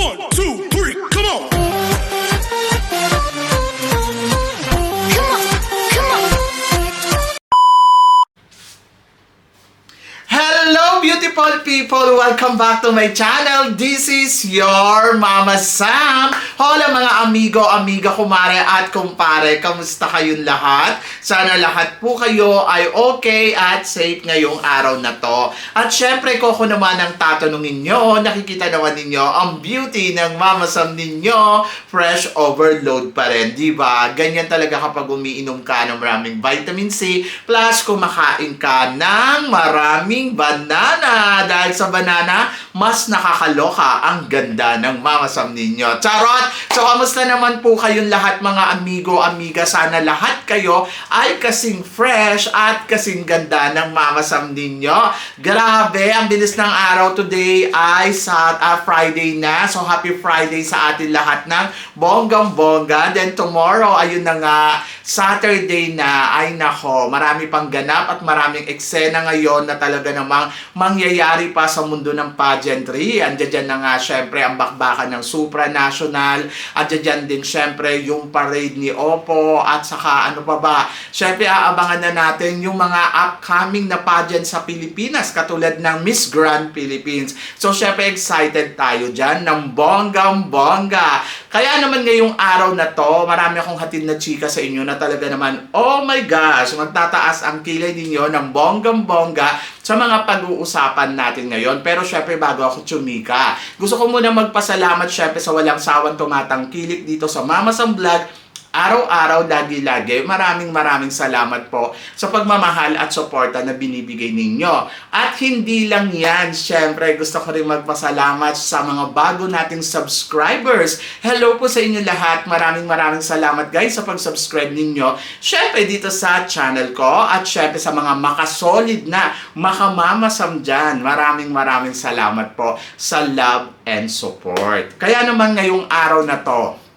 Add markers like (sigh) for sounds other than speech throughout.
One, two, people! Welcome back to my channel. This is your Mama Sam. Hola mga amigo, amiga, kumare at kumpare. Kamusta kayong lahat? Sana lahat po kayo ay okay at safe ngayong araw na to. At syempre ko ko naman ang tatanungin nyo, nakikita naman ninyo ang beauty ng Mama Sam ninyo. Fresh overload pa rin, di ba? Ganyan talaga kapag umiinom ka ng maraming vitamin C plus kumakain ka ng maraming banana. Dahil sa banana, mas nakakaloka ang ganda ng mamasam ninyo. Charot! So, kamusta naman po kayong lahat mga amigo, amiga? Sana lahat kayo ay kasing fresh at kasing ganda ng mamasam ninyo. Grabe, ang bilis ng araw today ay sa ah, Friday na. So, happy Friday sa atin lahat ng bonggang-bongga. Then tomorrow, ayun na nga, Saturday na, ay nako, marami pang ganap at maraming eksena ngayon na talaga namang mangyayari pa sa mundo ng pageantry. Andiyan na nga, syempre, ang bakbakan ng supranational. Andiyan din, syempre, yung parade ni Oppo at saka ano pa ba. Syempre, aabangan na natin yung mga upcoming na pageant sa Pilipinas katulad ng Miss Grand Philippines. So, syempre, excited tayo dyan ng bonggang-bongga. Kaya naman ngayong araw na to, marami akong hatid na chika sa inyo na talaga naman, oh my gosh, magtataas ang kilay ninyo ng bonggang-bongga sa mga pag-uusapan natin ngayon. Pero syempre, bago ako tsumika, gusto ko muna magpasalamat syempre sa walang sawang tumatangkilik dito sa Mama Sam Vlog araw-araw, lagi-lagi, maraming maraming salamat po sa pagmamahal at suporta na binibigay ninyo. At hindi lang yan, syempre gusto ko rin magpasalamat sa mga bago nating subscribers. Hello po sa inyo lahat. Maraming maraming salamat guys sa pag-subscribe ninyo. Syempre dito sa channel ko at syempre sa mga makasolid na makamamasam dyan. Maraming maraming salamat po sa love and support. Kaya naman ngayong araw na to,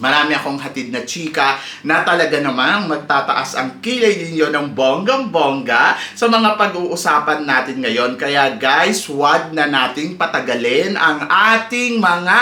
Marami akong hatid na chika na talaga namang magtataas ang kilay ninyo ng bonggang-bongga sa mga pag-uusapan natin ngayon. Kaya guys, wag na nating patagalin ang ating mga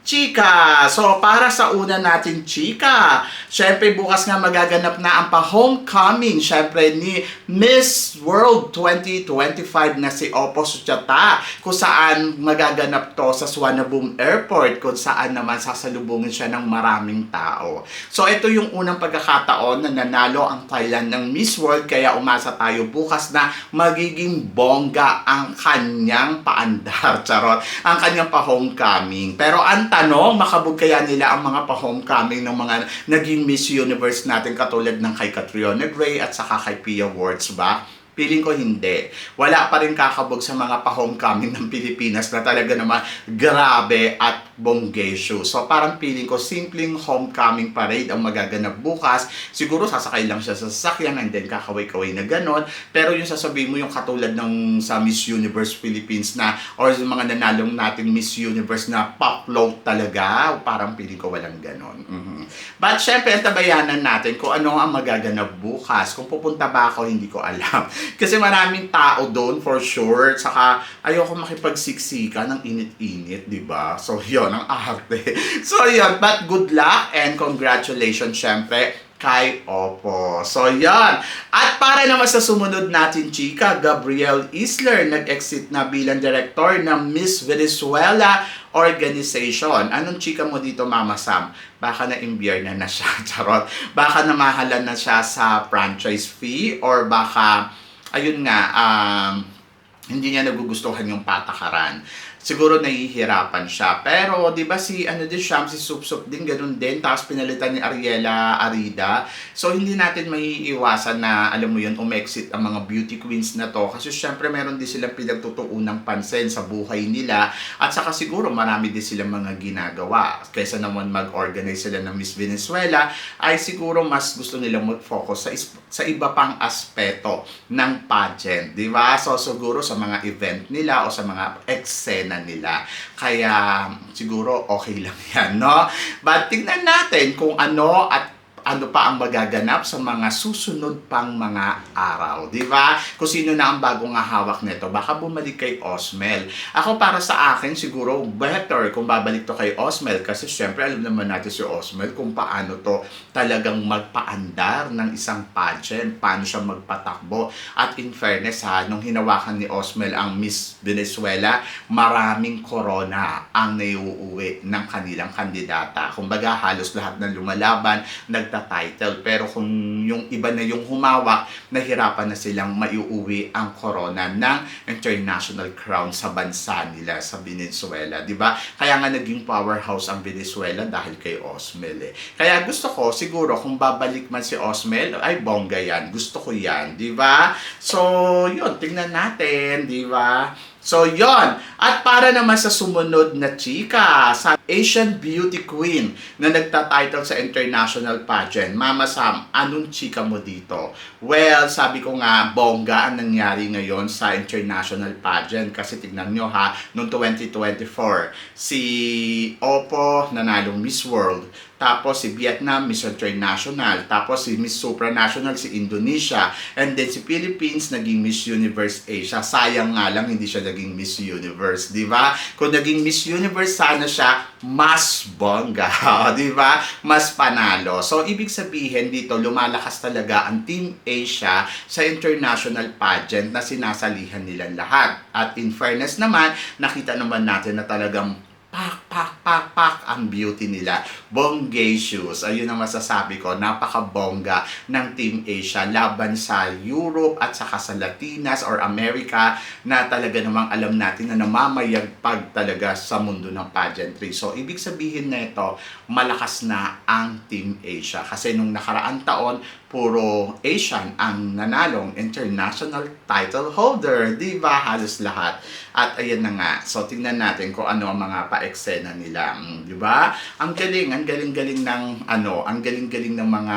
chika. So, para sa una natin chika, syempre bukas nga magaganap na ang pa-homecoming, syempre ni Miss World 2025 na si Oppo Suchata, kung saan magaganap to sa Suwanabum Airport, kung saan naman sasalubungin siya ng maraming tao. So, ito yung unang pagkakataon na nanalo ang Thailand ng Miss World, kaya umasa tayo bukas na magiging bongga ang kanyang paandar, (laughs) charot, ang kanyang pa-homecoming. Pero ang tanong, makabog kaya nila ang mga pa-homecoming ng mga naging Miss Universe natin katulad ng kay Catriona Gray at saka kay Pia Words ba? Feeling ko hindi. Wala pa rin kakabog sa mga pa-homecoming ng Pilipinas na talaga naman grabe at bonggesyo. So parang feeling ko simpleng homecoming parade ang magaganap bukas. Siguro sasakay lang siya sa sasakyan and then kakaway-kaway na ganon. Pero yung sasabihin mo yung katulad ng sa Miss Universe Philippines na or sa mga nanalong natin Miss Universe na pop float talaga, parang feeling ko walang ganon. Mhm. But syempre, tabayanan natin kung ano ang magaganap bukas. Kung pupunta ba ako, hindi ko alam. Kasi maraming tao doon for sure. Saka ayoko makipagsiksika ng init-init, di ba? So yun, ang arte. (laughs) So yun, but good luck and congratulations syempre kay Oppo. So yan. At para naman sa sumunod natin, chika, Gabriel Isler nag-exit na bilang director ng Miss Venezuela Organization. Anong chika mo dito, Mama Sam? Baka na-imbier na na siya, (laughs) charot. Baka namahalan na siya sa franchise fee or baka, ayun nga, um, hindi niya nagugustuhan yung patakaran. Siguro nahihirapan siya. Pero, di ba si, ano din siya, si Sup Sup din, ganun din. Tapos pinalitan ni Ariela Arida. So, hindi natin maiiwasan na, alam mo yun, umexit ang mga beauty queens na to. Kasi syempre, meron din silang pinagtutuunang pansin sa buhay nila. At saka siguro, marami din silang mga ginagawa. Kaysa naman mag-organize sila ng Miss Venezuela, ay siguro mas gusto nilang mag-focus sa, sa iba pang aspeto ng pageant. Di ba? So, siguro sa mga event nila o sa mga eksena nila. Kaya siguro okay (laughs) lang yan, no? But tingnan natin kung ano at ano pa ang magaganap sa mga susunod pang mga araw, di ba? Kung sino na ang bagong hawak nito, baka bumalik kay Osmel. Ako para sa akin, siguro better kung babalik to kay Osmel kasi syempre alam naman natin si Osmel kung paano to talagang magpaandar ng isang pageant, paano siya magpatakbo. At in fairness ha, nung hinawakan ni Osmel ang Miss Venezuela, maraming corona ang naiuuwi ng kanilang kandidata. Kumbaga halos lahat ng lumalaban, nagta-title. Pero kung yung iba na yung humawak, nahirapan na silang maiuwi ang corona ng international crown sa bansa nila sa Venezuela, ba? Kaya nga naging powerhouse ang Venezuela dahil kay Osmel eh. Kaya gusto ko siguro kung babalik man si Osmel, ay bongga yan. Gusto ko yan, ba? So, 'yun, tingnan natin, ba? So, yon. At para naman sa sumunod na chika, sa Asian Beauty Queen na nagta-title sa international pageant, Mama Sam, anong chika mo dito? Well, sabi ko nga, bongga ang nangyari ngayon sa international pageant kasi tignan nyo ha, noong 2024, si Oppo nanalong Miss World, tapos si Vietnam, Miss International. Tapos si Miss Supranational, si Indonesia. And then si Philippines, naging Miss Universe Asia. Sayang nga lang, hindi siya naging Miss Universe. Di ba? Kung naging Miss Universe, sana siya mas bongga. (laughs) di ba? Mas panalo. So, ibig sabihin dito, lumalakas talaga ang Team Asia sa international pageant na sinasalihan nilang lahat. At in fairness naman, nakita naman natin na talagang pak, pak, pak, pak ang beauty nila. Bongacious. Ayun ang masasabi ko. Napaka-bongga ng Team Asia laban sa Europe at saka sa Latinas or America na talaga namang alam natin na namamayagpag talaga sa mundo ng pageantry. So, ibig sabihin na ito, malakas na ang Team Asia. Kasi nung nakaraan taon, puro Asian ang nanalong international title holder. Di ba? Halos lahat. At ayan na nga. So, tingnan natin kung ano ang mga pa-eksena nila. Mm, Di ba? Ang galing, ang galing-galing ng ano, ang galing-galing ng mga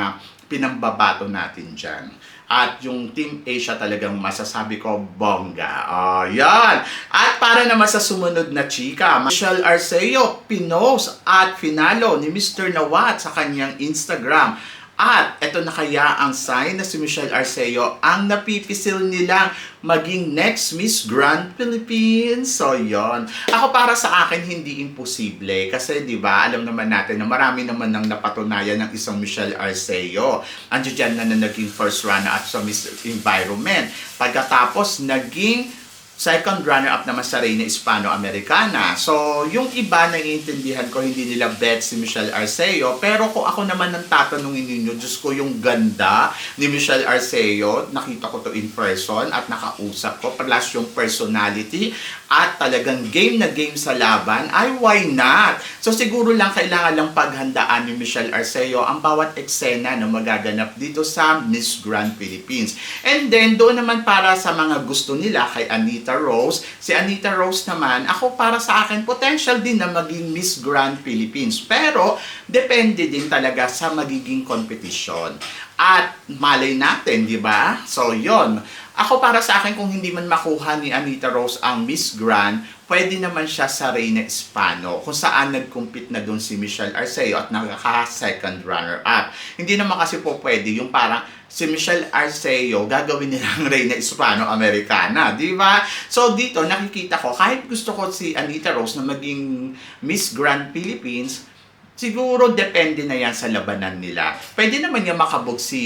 pinambabato natin dyan. At yung Team Asia talagang masasabi ko, bongga. Oh, yan. At para naman sa sumunod na chika, Michelle Arceo, pinost at finalo ni Mr. Nawat sa kanyang Instagram. At ito na kaya ang sign na si Michelle Arceo ang napipisil nilang maging next Miss Grand Philippines. So, yon. Ako para sa akin, hindi imposible. Kasi, di ba, alam naman natin na marami naman nang napatunayan ng isang Michelle Arceo. Andiyo dyan na, na naging first runner-up sa Miss Environment. Pagkatapos, naging Second runner-up naman sa Reina Hispano-Americana. So, yung iba naiintindihan ko, hindi nila bet si Michelle Arceo. Pero kung ako naman ang tatanungin ninyo, Diyos ko, yung ganda ni Michelle Arceo, nakita ko to in person at nakausap ko, plus yung personality at talagang game na game sa laban, ay why not? So, siguro lang kailangan lang paghandaan ni Michelle Arceo ang bawat eksena na magaganap dito sa Miss Grand Philippines. And then, doon naman para sa mga gusto nila kay Anita Rose, si Anita Rose naman, ako para sa akin, potential din na maging Miss Grand Philippines. Pero, depende din talaga sa magiging kompetisyon. At malay natin, di ba? So, yon Ako para sa akin, kung hindi man makuha ni Anita Rose ang Miss Grand, pwede naman siya sa Reina Hispano, kung saan nag-compete na doon si Michelle Arceo at nakaka-second runner-up. Hindi naman kasi po pwede yung parang si Michelle Arceo gagawin nilang Reina Hispano-Americana, di ba? So dito nakikita ko, kahit gusto ko si Anita Rose na maging Miss Grand Philippines, Siguro depende na yan sa labanan nila. Pwede naman niya makabog si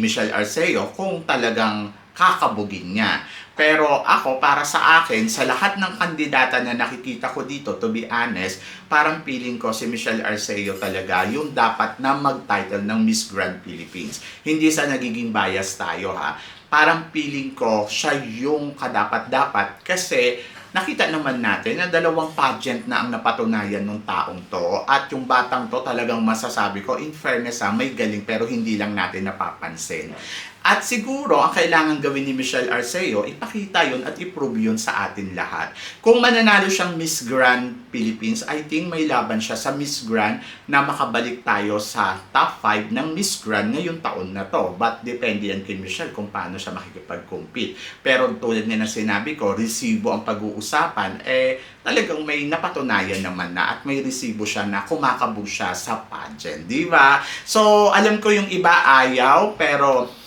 Michelle Arceo kung talagang kakabugin niya. Pero ako, para sa akin, sa lahat ng kandidata na nakikita ko dito, to be honest, parang feeling ko si Michelle Arceo talaga yung dapat na mag-title ng Miss Grand Philippines. Hindi sa nagiging bias tayo ha. Parang feeling ko siya yung kadapat-dapat kasi nakita naman natin na dalawang pageant na ang napatunayan ng taong to at yung batang to talagang masasabi ko in fairness ha, may galing pero hindi lang natin napapansin. At siguro, ang kailangan gawin ni Michelle Arceo, ipakita yon at i-prove yun sa atin lahat. Kung mananalo siyang Miss Grand Philippines, I think may laban siya sa Miss Grand na makabalik tayo sa top 5 ng Miss Grand ngayong taon na to. But depende yan kay Michelle kung paano siya makikipag-compete. Pero tulad na sinabi ko, resibo ang pag-uusapan, eh talagang may napatunayan naman na at may resibo siya na kumakabog siya sa pageant. Di ba? So, alam ko yung iba ayaw, pero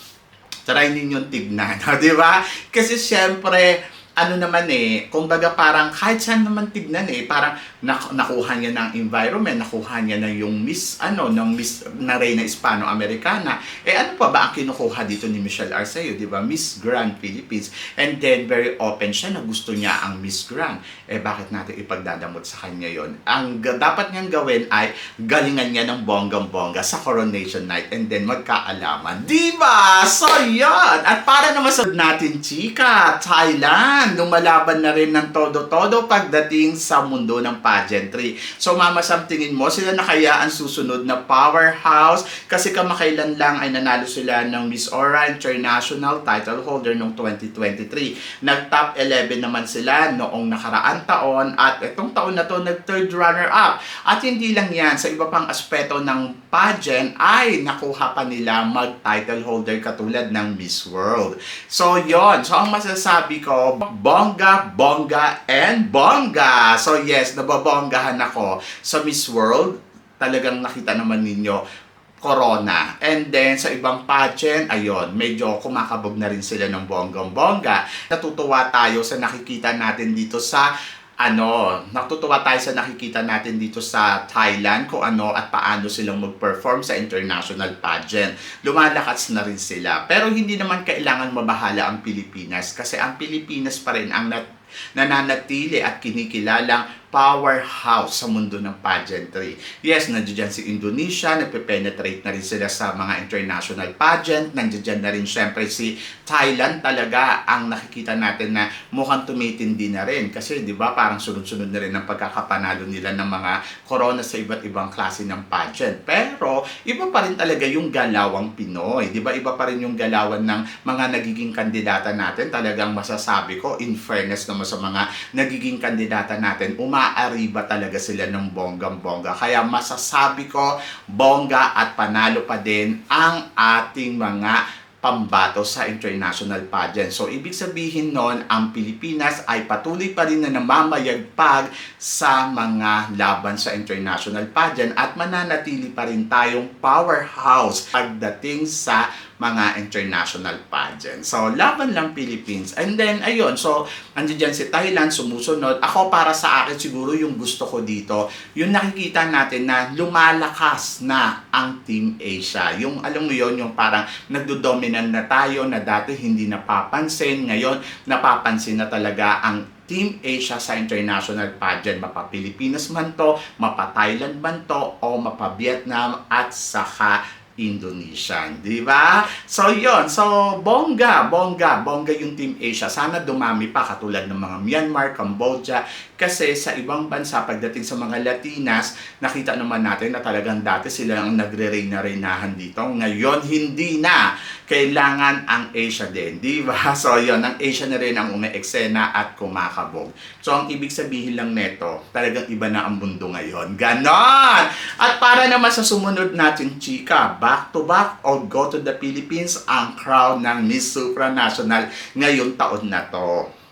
try ninyong tignan, (laughs) di ba? Kasi syempre, ano naman eh, kumbaga parang kahit saan naman tignan eh, parang nak- nakuha niya ng environment, nakuha niya na yung Miss, ano, ng Miss na Reyna Hispano-Americana. Eh ano pa ba ang kinukuha dito ni Michelle Arceo, di ba? Miss Grand Philippines. And then very open siya na gusto niya ang Miss Grand. Eh bakit natin ipagdadamot sa kanya yon? Ang dapat niyang gawin ay galingan niya ng bonggang-bongga sa coronation night and then magkaalaman. Di ba? So yan! At para naman sa natin, chika, Thailand, lumalaban na rin ng todo-todo pagdating sa mundo ng pageantry. So Mama Sam, tingin mo, sila na kaya ang susunod na powerhouse? Kasi kamakailan lang ay nanalo sila ng Miss Aura International title holder noong 2023. Nag-top 11 naman sila noong nakaraan taon at itong taon na to nag-third runner-up. At hindi lang yan, sa iba pang aspeto ng pageant ay nakuha pa nila mag-title holder katulad ng Miss World. So yon So ang masasabi ko, bongga, bongga, and bongga. So yes, nababonggahan ako sa Miss World. Talagang nakita naman ninyo corona. And then, sa ibang pageant, ayun, medyo kumakabog na rin sila ng bonggang-bongga. Natutuwa tayo sa nakikita natin dito sa ano, natutuwa tayo sa nakikita natin dito sa Thailand kung ano at paano silang mag-perform sa international pageant. Lumalakas na rin sila. Pero hindi naman kailangan mabahala ang Pilipinas kasi ang Pilipinas pa rin ang nat- nananatili at kinikilalang powerhouse sa mundo ng pageantry. Yes, nandiyan si Indonesia, nagpe-penetrate na rin sila sa mga international pageant, nandiyan na rin syempre si Thailand talaga ang nakikita natin na mukhang tumitindi na rin kasi 'di ba parang sunod-sunod na rin ang pagkakapanalo nila ng mga corona sa iba't ibang klase ng pageant. Pero iba pa rin talaga yung galawang Pinoy, 'di ba? Iba pa rin yung galawan ng mga nagiging kandidata natin. Talagang masasabi ko in fairness naman sa mga nagiging kandidata natin, umaariba talaga sila ng bonggang-bongga. Kaya masasabi ko, bongga at panalo pa din ang ating mga pambato sa international pageant. So, ibig sabihin nun, ang Pilipinas ay patuloy pa rin na namamayagpag sa mga laban sa international pageant at mananatili pa rin tayong powerhouse pagdating sa mga international pageant. So, laban lang Philippines. And then, ayun, so, andiyan dyan si Thailand, sumusunod. Ako, para sa akin, siguro yung gusto ko dito, yung nakikita natin na lumalakas na ang Team Asia. Yung, alam mo yon yung parang nagdodominant na tayo na dati hindi napapansin. Ngayon, napapansin na talaga ang Team Asia sa international pageant. Mapa Pilipinas man to, mapa Thailand man to, o mapa Vietnam at saka Indonesian, di ba? So, yon So, bongga, bongga, bongga yung Team Asia. Sana dumami pa katulad ng mga Myanmar, Cambodia. Kasi sa ibang bansa, pagdating sa mga Latinas, nakita naman natin na talagang dati sila ang nagre-reyna-reynahan dito. Ngayon, hindi na. Kailangan ang Asia din, di ba? (laughs) So, yon ang Asia na rin ang ume-eksena at kumakabog. So, ang ibig sabihin lang neto, talagang iba na ang mundo ngayon. Ganon! At para naman sa sumunod natin, chika, back to back o go to the Philippines ang crown ng Miss Supranational ngayong taon na to.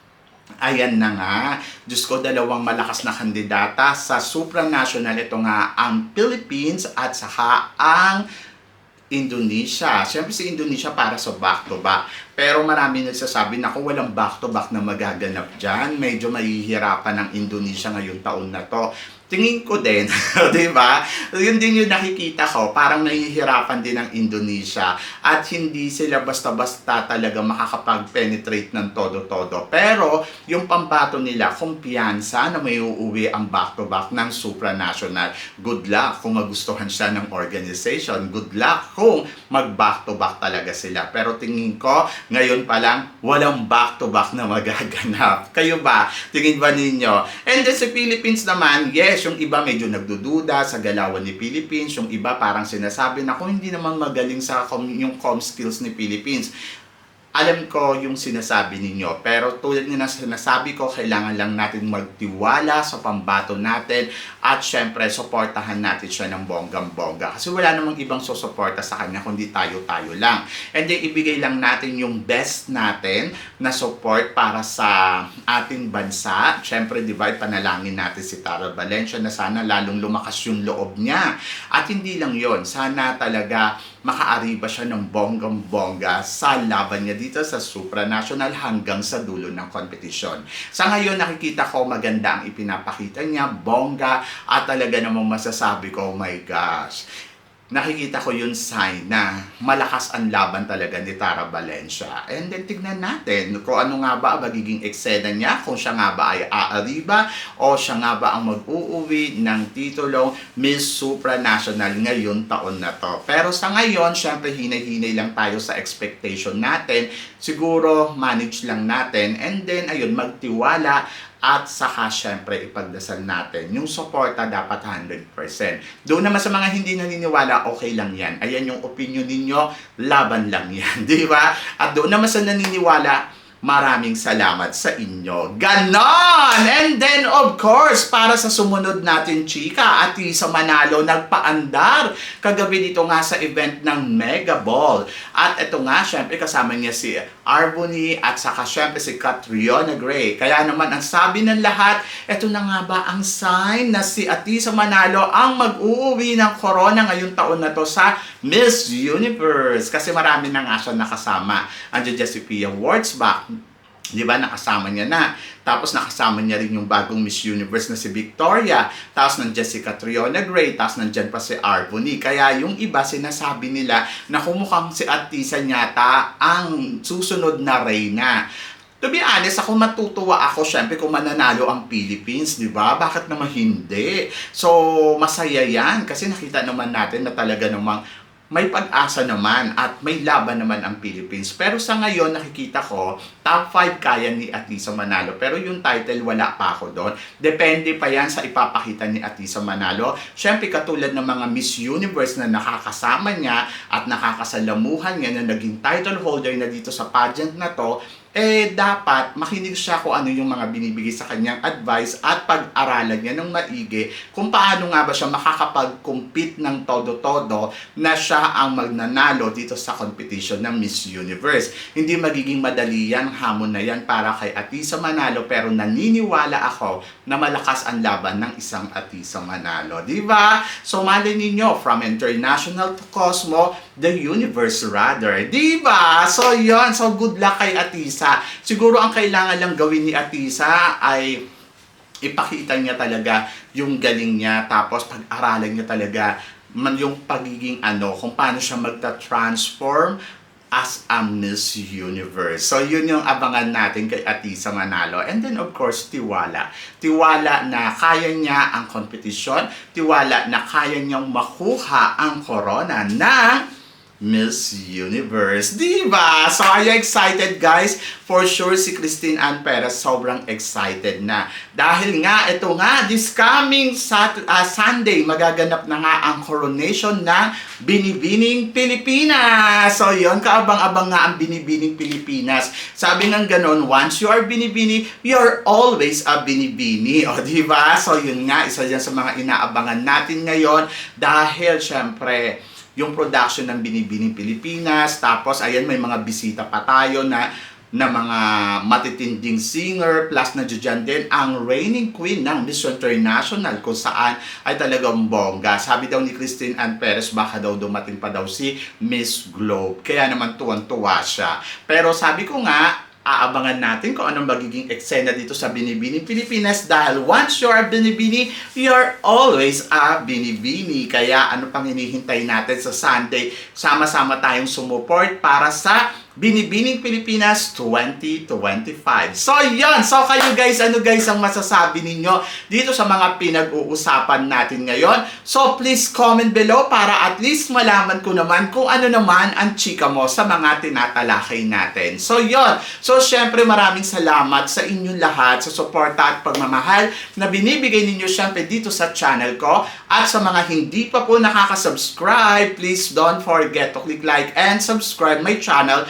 Ayan na nga. Diyos ko, dalawang malakas na kandidata sa supranational. Ito nga ang Philippines at saka ang Indonesia. Siyempre si Indonesia para sa back-to-back. Pero marami nagsasabi na kung walang back-to-back na magaganap dyan, medyo mahihirapan ang Indonesia ngayong taon na to. Tingin ko din, (laughs) di ba? Yun din yung nakikita ko, parang nahihirapan din ang Indonesia at hindi sila basta-basta talaga makakapag-penetrate ng todo-todo. Pero yung pambato nila, kumpiyansa na may uuwi ang back-to-back ng supranational. Good luck kung magustuhan siya ng organization. Good luck kung mag-back-to-back talaga sila. Pero tingin ko, ngayon pa lang, walang back-to-back na magaganap. Kayo ba? Tingin ba ninyo? And then sa Philippines naman, yes, yung iba medyo nagdududa sa galawan ni Philippines. Yung iba parang sinasabi na kung hindi naman magaling sa com- yung com skills ni Philippines. Alam ko yung sinasabi ninyo, pero tulad ng sinasabi ko, kailangan lang natin magtiwala sa pambato natin at syempre, supportahan natin siya ng bonggang-bongga. Kasi wala namang ibang susuporta sa kanya kundi tayo-tayo lang. And then, ibigay lang natin yung best natin na support para sa ating bansa. Syempre, di ba, ipanalangin natin si Tara Valencia na sana lalong lumakas yung loob niya. At hindi lang yon sana talaga makaariba siya ng bonggang-bongga sa laban niya dito sa supranational hanggang sa dulo ng kompetisyon. Sa ngayon, nakikita ko maganda ang ipinapakita niya, bongga, at talaga namang masasabi ko, oh my gosh, nakikita ko yung sign na malakas ang laban talaga ni Tara Valencia. And then tignan natin kung ano nga ba ang magiging eksena niya, kung siya nga ba ay aariba o siya nga ba ang mag-uuwi ng titulong Miss Supranational ngayon taon na to. Pero sa ngayon, syempre hinay-hinay lang tayo sa expectation natin. Siguro manage lang natin and then ayun, magtiwala at saka syempre ipagdasal natin. Yung suporta dapat 100%. Doon naman sa mga hindi naniniwala, okay lang yan. Ayan yung opinion ninyo, laban lang yan. (laughs) Di ba? At doon naman sa naniniwala, maraming salamat sa inyo. Ganon! And then, of course, para sa sumunod natin, chika, at sa Manalo, nagpaandar kagabi dito nga sa event ng Mega Ball. At ito nga, syempre, kasama niya si Arbony at saka syempre si Catriona Gray. Kaya naman, ang sabi ng lahat, ito na nga ba ang sign na si Atisa Manalo ang mag-uuwi ng corona ngayong taon na to sa Miss Universe. Kasi marami na nga siya nakasama. Andiyan dyan si Pia Wurtzbach, Di ba, nakasama niya na. Tapos nakasama niya rin yung bagong Miss Universe na si Victoria. Tapos nandiyan si Catriona Gray. Tapos nandiyan pa si Arbony. Kaya yung iba, sinasabi nila na kumukhang si Atisa Nyata ang susunod na reyna. To be honest, ako matutuwa ako syempre kung mananalo ang Philippines, di ba? Bakit naman hindi? So, masaya yan kasi nakita naman natin na talaga namang may pag-asa naman at may laban naman ang Philippines. Pero sa ngayon, nakikita ko, top 5 kaya ni Atisa Manalo. Pero yung title, wala pa ako doon. Depende pa yan sa ipapakita ni Atisa Manalo. Siyempre, katulad ng mga Miss Universe na nakakasama niya at nakakasalamuhan niya na naging title holder na dito sa pageant na to, eh dapat makinig siya kung ano yung mga binibigay sa kanyang advice at pag-aralan niya ng maigi kung paano nga ba siya makakapag-compete ng todo-todo na siya ang magnanalo dito sa competition ng Miss Universe. Hindi magiging madali yan, hamon na yan para kay Atisa Manalo pero naniniwala ako na malakas ang laban ng isang Atisa Manalo. Di ba? So malay ninyo, from international to Cosmo, the universe rather. Di ba? So yon So good luck kay Atisa. Siguro ang kailangan lang gawin ni Atisa ay ipakita niya talaga yung galing niya tapos pag-aralan niya talaga man yung pagiging ano kung paano siya magta-transform as a Miss Universe. So, yun yung abangan natin kay Atisa Manalo. And then, of course, tiwala. Tiwala na kaya niya ang kompetisyon. Tiwala na kaya niyang makuha ang corona na Miss Universe. Di ba? So, are you excited, guys? For sure, si Christine Ann Perez sobrang excited na. Dahil nga, ito nga, this coming Sat- ah, Sunday, magaganap na nga ang coronation ng Binibining Pilipinas. So, yon kaabang-abang nga ang Binibining Pilipinas. Sabi ng ganon, once you are Binibini, you're always a Binibini. O, di ba? So, yun nga, isa yan sa mga inaabangan natin ngayon. Dahil, syempre, yung production ng Binibining Pilipinas. Tapos, ayan, may mga bisita pa tayo na na mga matitinding singer plus na dyan din ang reigning queen ng Miss International kung saan ay talagang bongga. Sabi daw ni Christine Ann Perez baka daw dumating pa daw si Miss Globe. Kaya naman tuwan-tuwa siya. Pero sabi ko nga, aabangan natin kung anong magiging eksena dito sa Binibining Pilipinas dahil once you are Binibini, you're always a Binibini. Kaya ano pang hinihintay natin sa Sunday, sama-sama tayong sumuport para sa Binibining Pilipinas 2025. So, yon So, kayo guys, ano guys ang masasabi ninyo dito sa mga pinag-uusapan natin ngayon? So, please comment below para at least malaman ko naman kung ano naman ang chika mo sa mga tinatalakay natin. So, yon So, syempre maraming salamat sa inyong lahat sa suporta at pagmamahal na binibigay ninyo syempre dito sa channel ko. At sa mga hindi pa po nakaka-subscribe, please don't forget to click like and subscribe my channel